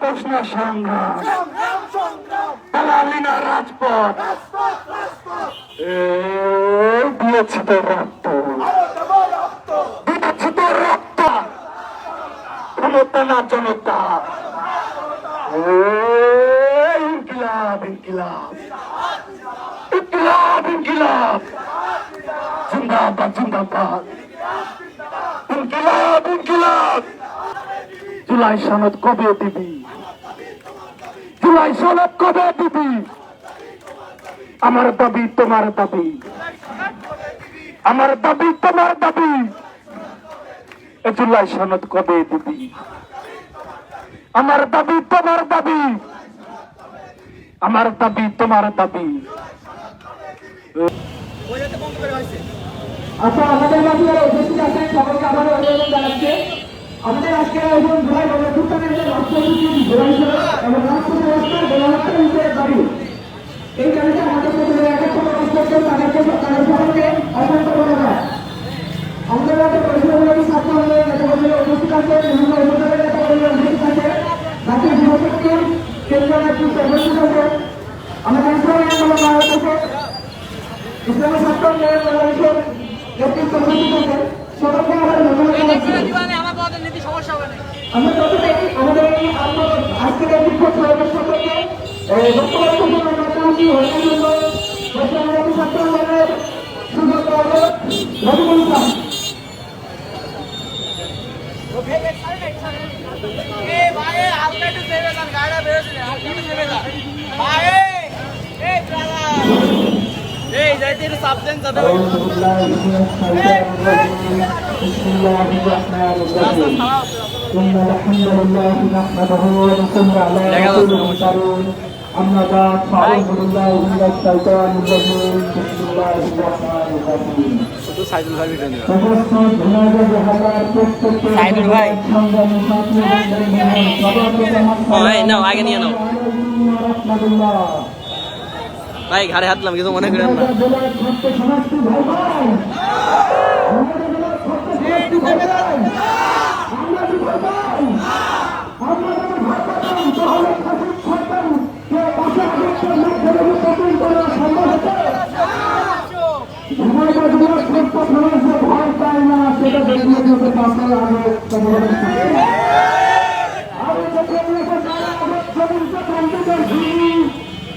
প্রশ্ন সংগ্রাম। দালালিনা রাজপথ। দিয়েছে তো রক্ত। দিয়েছে তো রক্ত। ক্ষমতা না জনতা। ইনকিলাব ইনকিলাব। ইনকিলাব ইনকিলাব। জিন্দাবাদ জিন্দাবাদ। ইনকিলাব ইনকিলাব। জুলাই সনদ কবে দিবি? জুলাই সনদ কবে দিবি। আমার দাবি তোমার দাবি। আমার দাবি তোমার দাবি। এ জুলাই সনদ কবে দিবি? আমার দাবি তোমার দাবি। আমার দাবি তোমার দাবি। আচ্ছা আমাদের মাঝে যারা উপস্থিত আছেন, সকলকে আবার অভিনন্দন জানাচ্ছে। আমাদের আজকে আয়োজন জুলাই গণঅভ্যুত্থানের যে রাষ্ট্রনীতি জোড়া হিসেবে এবং রাষ্ট্র ব্যবস্থার গণহত্যা হিসেবে দাবি এই দাবিটা আমাদের প্রথমে একত্র করছেন তাদেরকে তাদের সকলকে অত্যন্ত ধন্যবাদ আমাদের মাঝে পরিষেবামূলক ছাত্র হলে নেতাকর্মীরা উপস্থিত আছে বিভিন্ন উপজেলার নেতাকর্মীরা উপস্থিত আছে জাতীয় যুবশক্তি কেন্দ্রীয় নেতৃত্ব উপস্থিত আছে আমাদের ইসলামী আন্দোলন ভারত আছে পদের নীতি সমস্যা হবে না। আমরা প্রথমে আমাদের এই মোটামুটি হওয়ার ছাত্র হলো রবিকুল ইসলাম এ ভাই হালকা একটু দেবে না গাড়িটা বেরোচ্ছে হালকা একটু দেবে না ভাই এই ব্রাদার এই যাইতে একটু সাবধান যাবে إن الحمد لله نحمده ونصلي على رسوله الكريم أما بعد فأعوذ بالله من الشيطان الرجيم بسم الله الرحمن الرحيم সমস্ত ধন্যবাদ হাজার প্রত্যেককে সাইদুল ভাই। সংগ্রামী ছাত্র ও, এই নাও, আগে নিয়ে নাও। ভাই ঘাড়ে হাত কিছু মনে করেন না।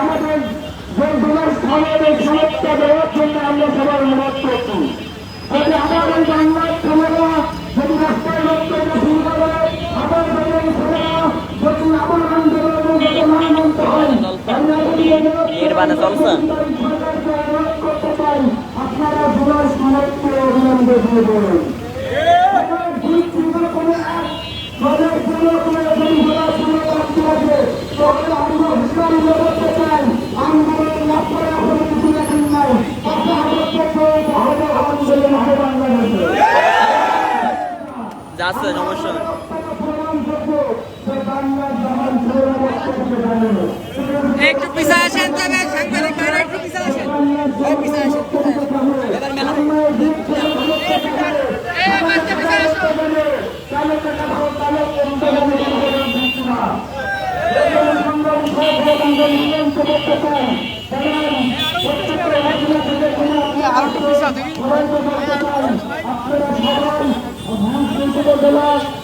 আমাদের যে জেলার সমস্যা দেওয়ার জন্য আমরা সবাই অনুরোধ করছি যদি আমার বাংলার ছেলেরা যদি রাস্তায় বক্তব্য শুরু করে আমার বাংলার ছেলেরা যদি আমার আন্দোলনে যদি না হয় আমরা যদি? সরকারকে অনুরোধ করতে চাই আপনারা জেলার স্থানকে অবিলম্বে দিয়ে দেবেন যাচ্ছে সমস্যা একটু পিছায় আসেন তবে সাংবাদিক ভাইরা একটু পিছায় আসেন। এই পিছায় আসেন এবার মেলা। এই বাচ্চা পিছায় আসো। আপনারা সবাই